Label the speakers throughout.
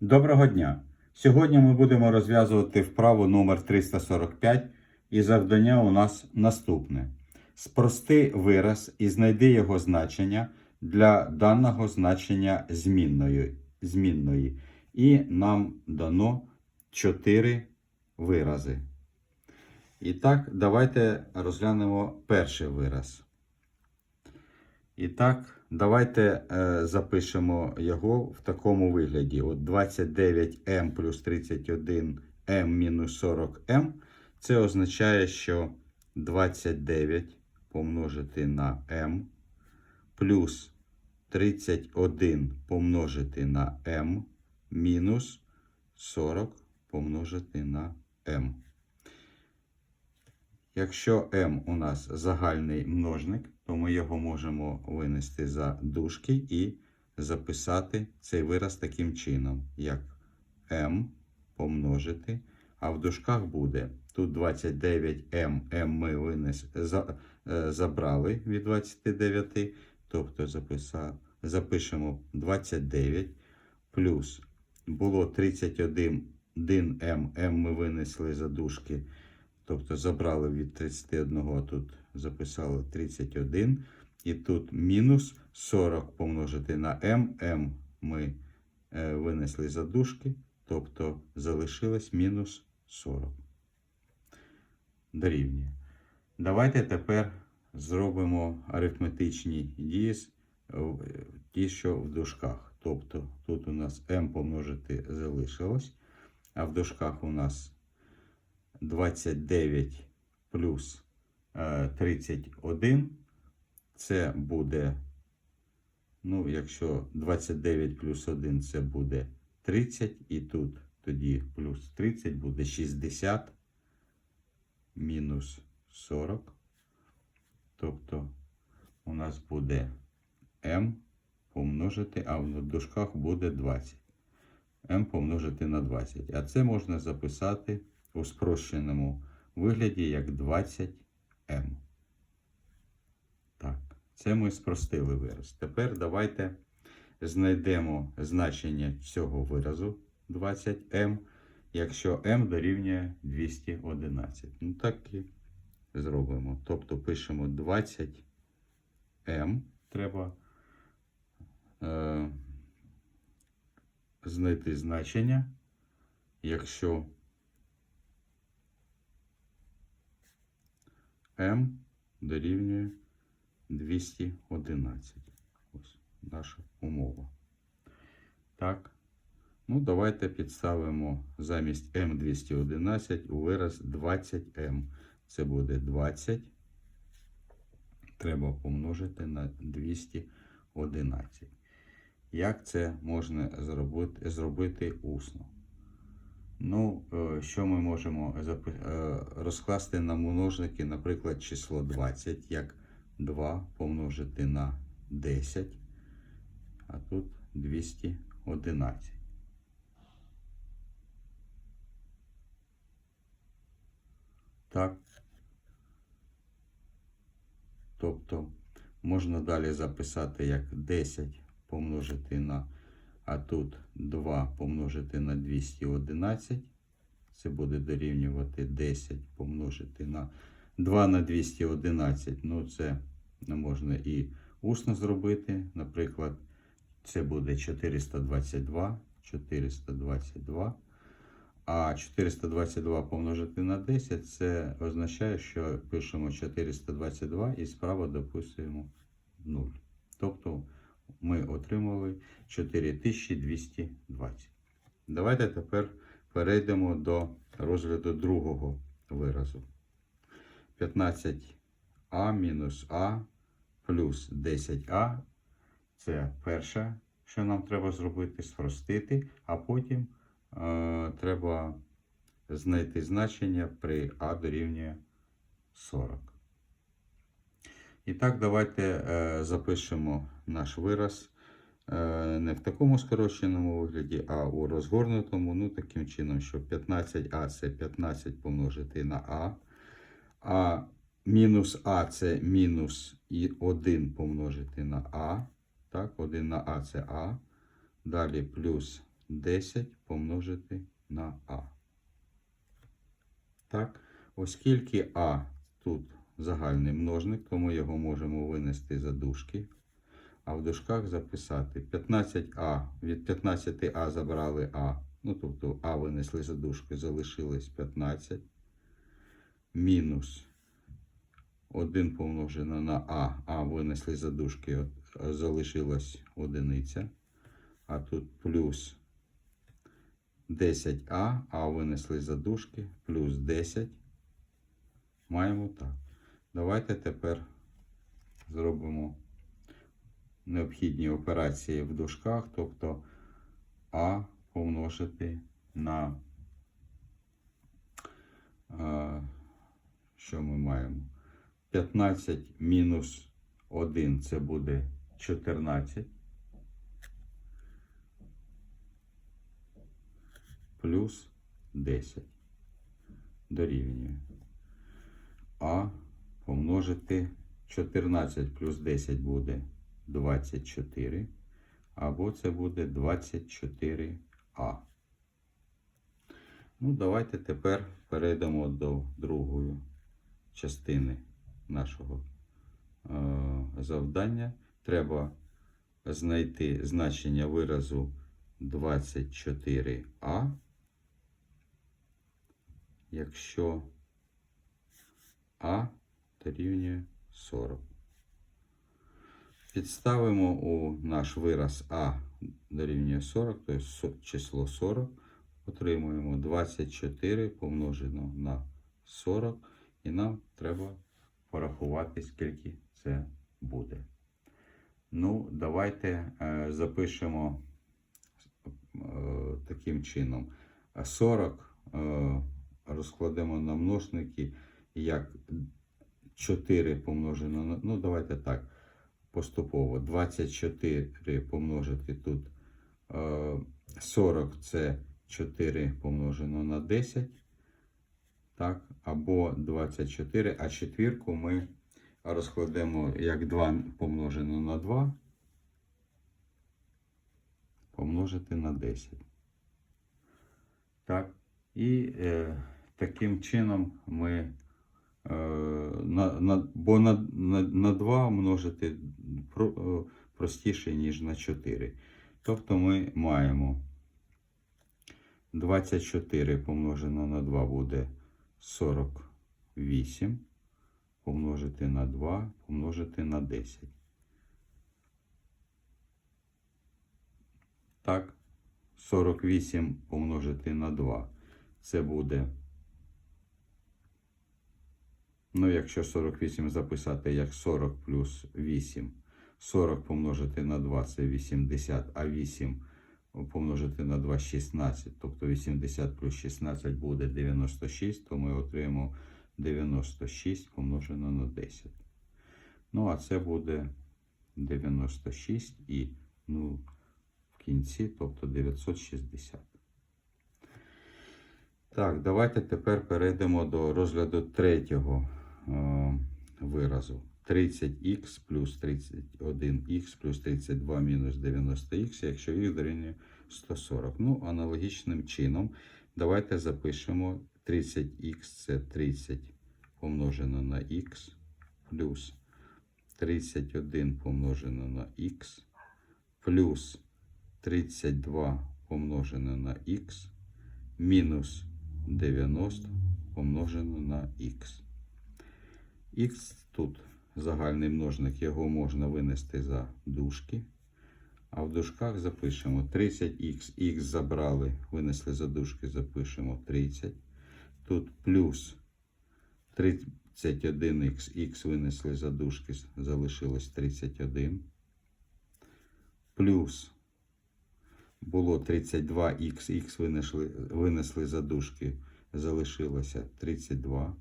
Speaker 1: Доброго дня! Сьогодні ми будемо розв'язувати вправу номер 345 і завдання у нас наступне. Спрости вираз і знайди його значення для даного значення змінної. змінної. І нам дано 4 вирази. І так, давайте розглянемо перший вираз. І так, давайте е, запишемо його в такому вигляді. От 29m плюс 31m мінус 40m. Це означає, що 29 помножити на m плюс 31 помножити на m мінус 40 помножити на m. Якщо m у нас загальний множник, то ми його можемо винести за дужки і записати цей вираз таким чином, як m помножити, а в дужках буде. Тут 29m, m ми винес, за, е, забрали від 29, тобто записа, запишемо 29 плюс було 31 m, m ми винесли за дужки, тобто забрали від 31, а тут записали 31. І тут мінус 40 помножити на m. m ми е, винесли за дужки, тобто залишилось мінус 40. Дорівнює. Давайте тепер зробимо арифметичні дії, в- ті, що в дужках. Тобто тут у нас m помножити залишилось, а в дужках у нас 29 плюс е, 31. Це буде, ну, якщо 29 плюс 1, це буде 30, і тут тоді плюс 30 буде 60 мінус 40. Тобто у нас буде m помножити, а в дужках буде 20. m помножити на 20. А це можна записати у спрощеному вигляді як 20m. Так, це ми спростили вираз. Тепер давайте знайдемо значення цього виразу 20m, якщо m дорівнює 211. Ну так і зробимо. Тобто пишемо 20m. Треба е, знайти значення, якщо m дорівнює 211. Ось наша умова. Так. Ну, давайте підставимо замість m211 у вираз 20m. Це буде 20. Треба помножити на 211. Як це можна зробити, зробити усно? Ну, е, що ми можемо е, розкласти на множники, наприклад, число 20, як 2 помножити на 10, а тут 211. Так. Тобто можна далі записати як 10 помножити на, а тут 2 помножити на 211. Це буде дорівнювати 10 помножити на 2 на 211. Ну, це можна і усно зробити. Наприклад, це буде 422. 422. А 422 помножити на 10 це означає, що пишемо 422 і справа дописуємо 0. Тобто ми отримали 4220. Давайте тепер перейдемо до розгляду другого виразу. 15а мінус а плюс 10а. Це перше, що нам треба зробити, спростити, а потім е, треба знайти значення при а дорівнює 40. І так, давайте е, запишемо наш вираз е, не в такому скороченому вигляді, а у розгорнутому. Ну, таким чином, що 15а це 15 помножити на а. А мінус а це мінус 1 помножити на а. Так, 1 на а це а. Далі плюс 10 помножити на А. Так, оскільки А тут загальний множник, тому його можемо винести за дужки. А в дужках записати 15А. Від 15А забрали А. Ну, тобто А винесли за дужки, залишилось 15. Мінус 1 помножено на А. А винесли за дужки, от, а залишилась одиниця. А тут плюс 10А, А винесли за дужки, плюс 10. Маємо так. Давайте тепер зробимо необхідні операції в дужках, тобто А помножити на е, що ми маємо? 15 мінус 1 це буде 14. Плюс 10 дорівнює. А помножити 14 плюс 10 буде 24. Або це буде 24А. Ну, давайте тепер перейдемо до другої частини нашого е, завдання. Треба знайти значення виразу 24А, якщо А дорівнює 40. Підставимо у наш вираз А дорівнює 40, тобто число 40. Отримуємо 24 помножено на 40, і нам треба порахувати, скільки це буде. Ну, давайте е, запишемо е, таким чином. 40 е, розкладемо на множники як 4 помножено на. Ну, давайте так. Поступово 24 помножити тут е, 40 це 4 помножено на 10. Так, або 24, а четвірку ми розкладемо як 2 помножено на 2 помножити на 10. Так, і е, таким чином ми е, на, на, бо на, на, на 2 множити про, е, простіше, ніж на 4. Тобто ми маємо 24 помножено на 2 буде 48. Помножити на 2, помножити на 10. Так, 48 помножити на 2. Це буде. Ну, якщо 48 записати як 40 плюс 8. 40 помножити на 2 це 80, а 8 помножити на 2 16. Тобто 80 плюс 16 буде 96, то ми отримаємо 96 помножено на 10. Ну, а це буде 96 і ну, в кінці, тобто 960. Так, давайте тепер перейдемо до розгляду третього виразу. 30х плюс 31х плюс 32 мінус 90х, якщо їх дорівнює 140. Ну, аналогічним чином, давайте запишемо 30х це 30 помножено на х плюс 31 помножено на х плюс 32 помножено на х мінус 90 помножено на х. Х тут загальний множник, його можна винести за дужки. А в дужках запишемо 30х, х забрали, винесли за дужки, запишемо 30. Тут плюс 31х, х винесли за дужки, залишилось 31. Плюс було 32х, х винесли, винесли за дужки, залишилося 32.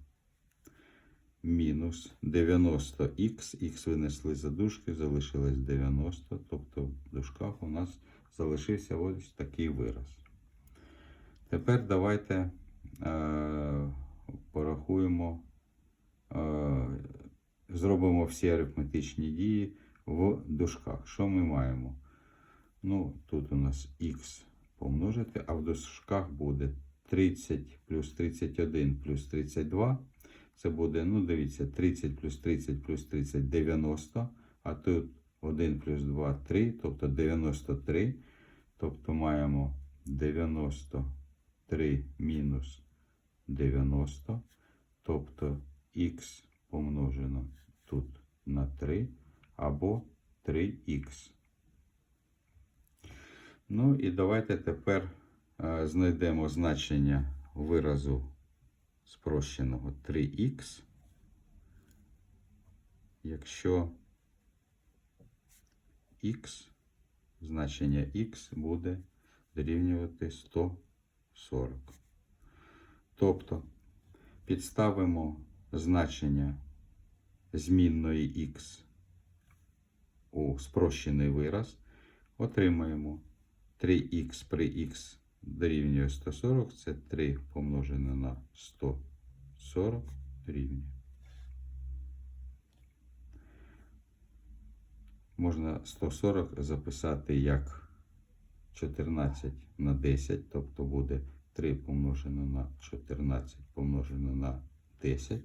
Speaker 1: Мінус 90х, х винесли за дужки, залишилось 90. Тобто в дужках у нас залишився ось такий вираз. Тепер давайте е, порахуємо, е, зробимо всі арифметичні дії в дужках. Що ми маємо? Ну, тут у нас х помножити, а в дужках буде 30 плюс 31 плюс 32. Це буде, ну дивіться, 30 плюс 30 плюс 30 90, а тут 1 плюс 2 3, тобто 93. Тобто маємо 93 мінус 90, тобто х помножено тут на 3 або 3х. Ну і давайте тепер е, знайдемо значення виразу спрощеного 3х. Якщо х, значення х буде дорівнювати 140. Тобто підставимо значення змінної х у спрощений вираз, отримаємо 3х при х дорівнює 140, це 3 помножене на 140 дорівнює. Можна 140 записати як 14 на 10, тобто буде 3 помножене на 14 помножене на 10.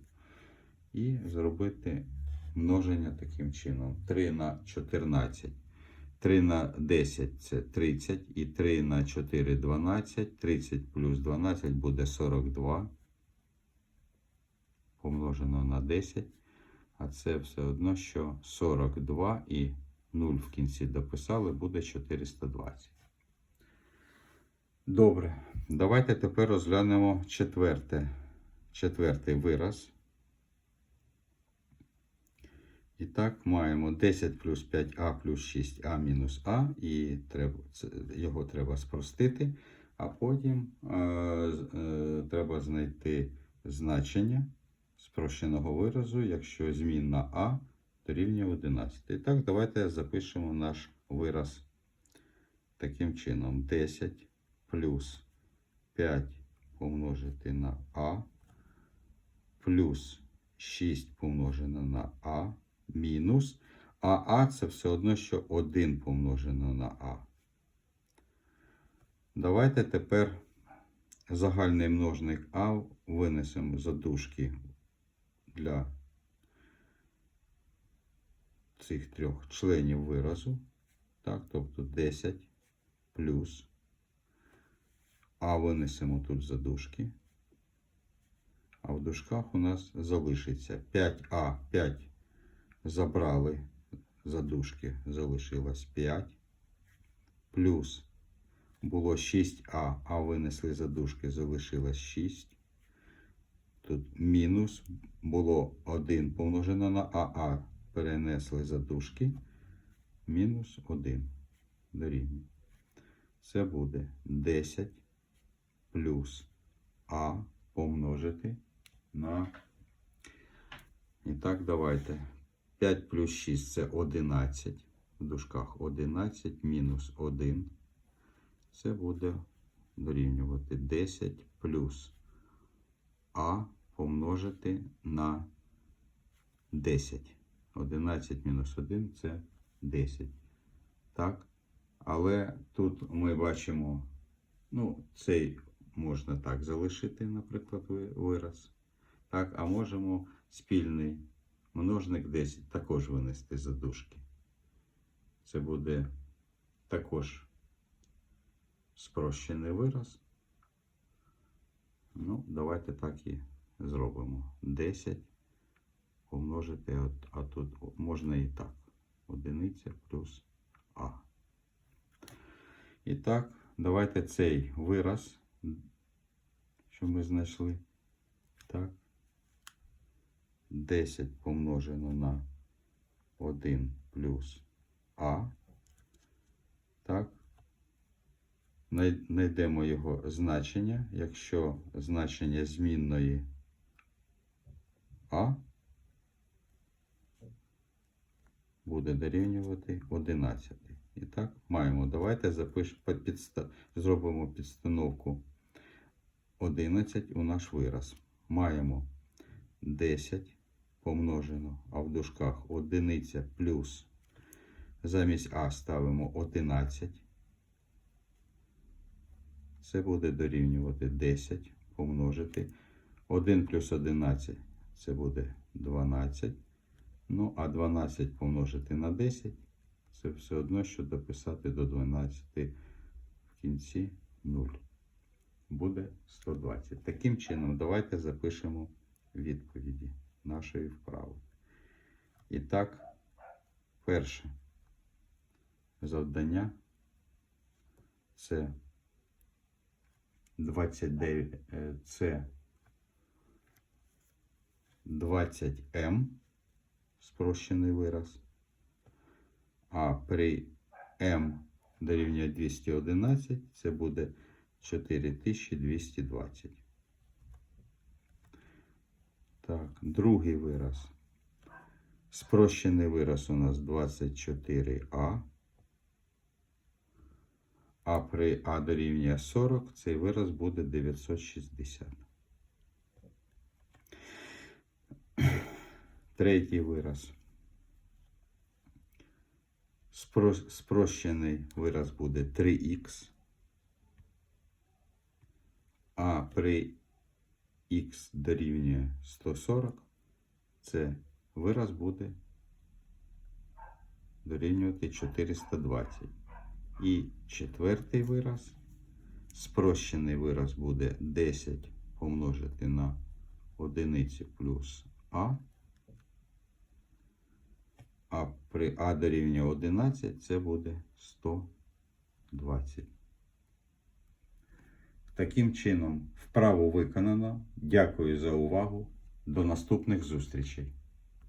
Speaker 1: І зробити множення таким чином. 3 на 14. 3 на 10 це 30. І 3 на 4 12. 30 плюс 12 буде 42. Помножено на 10. А це все одно, що 42 і 0 в кінці дописали, буде 420. Добре. Давайте тепер розглянемо четверте, четвертий вираз. І так, маємо 10 плюс 5а плюс 6а мінус а, і треба, його треба спростити, а потім е, е, треба знайти значення спрощеного виразу, якщо змінна а дорівнює 11. І так, давайте запишемо наш вираз таким чином: 10 плюс 5 помножити на а, плюс 6 помножено на а мінус, а А це все одно, що 1 помножено на А. Давайте тепер загальний множник А винесемо за дужки для цих трьох членів виразу. Так, тобто 10 плюс А винесемо тут за дужки. А в дужках у нас залишиться 5А, 5 забрали задушки, залишилось 5. Плюс було 6А, а винесли задушки, залишилось 6. Тут мінус було 1 помножено на АА, перенесли задушки. Мінус 1 дорівнює. Це буде 10 плюс А помножити на. І так, давайте. 5 плюс 6 це 11. В дужках 11 мінус 1. Це буде дорівнювати 10 плюс А помножити на 10. 11 мінус 1 це 10. Так. Але тут ми бачимо, ну, цей можна так залишити, наприклад, вираз. Так, а можемо спільний множник 10 також винести за дужки. Це буде також спрощений вираз. Ну, давайте так і зробимо. 10 помножити, от, а тут можна і так. Одиниця плюс А. І так, давайте цей вираз, що ми знайшли. Так. 10 помножено на 1 плюс А. Так. Найдемо його значення, якщо значення змінної А буде дорівнювати 11. І так, маємо. Давайте запишемо, підста... зробимо підстановку 11 у наш вираз. Маємо 10 помножено, а в дужках одиниця плюс. Замість А ставимо 11. це буде дорівнювати 10 помножити. 1 плюс 11 це буде 12. Ну, а 12 помножити на 10 це все одно, що дописати до 12 в кінці 0. Буде 120. Таким чином, давайте запишемо відповіді нашої вправи. І так, перше завдання це 29, е, це 20М спрощений вираз. А при М дорівнює 211 це буде 4220. Так, другий вираз. Спрощений вираз у нас 24А. А при А дорівнює 40 цей вираз буде 960. Третій вираз. Спро- Спрощений вираз буде 3х. А при х дорівнює 140 це вираз буде дорівнювати 420. І четвертий вираз. Спрощений вираз буде 10 помножити на одиницю плюс а. А при а дорівнює 11 це буде 120. Таким чином, вправу виконано. Дякую за увагу. До наступних зустрічей.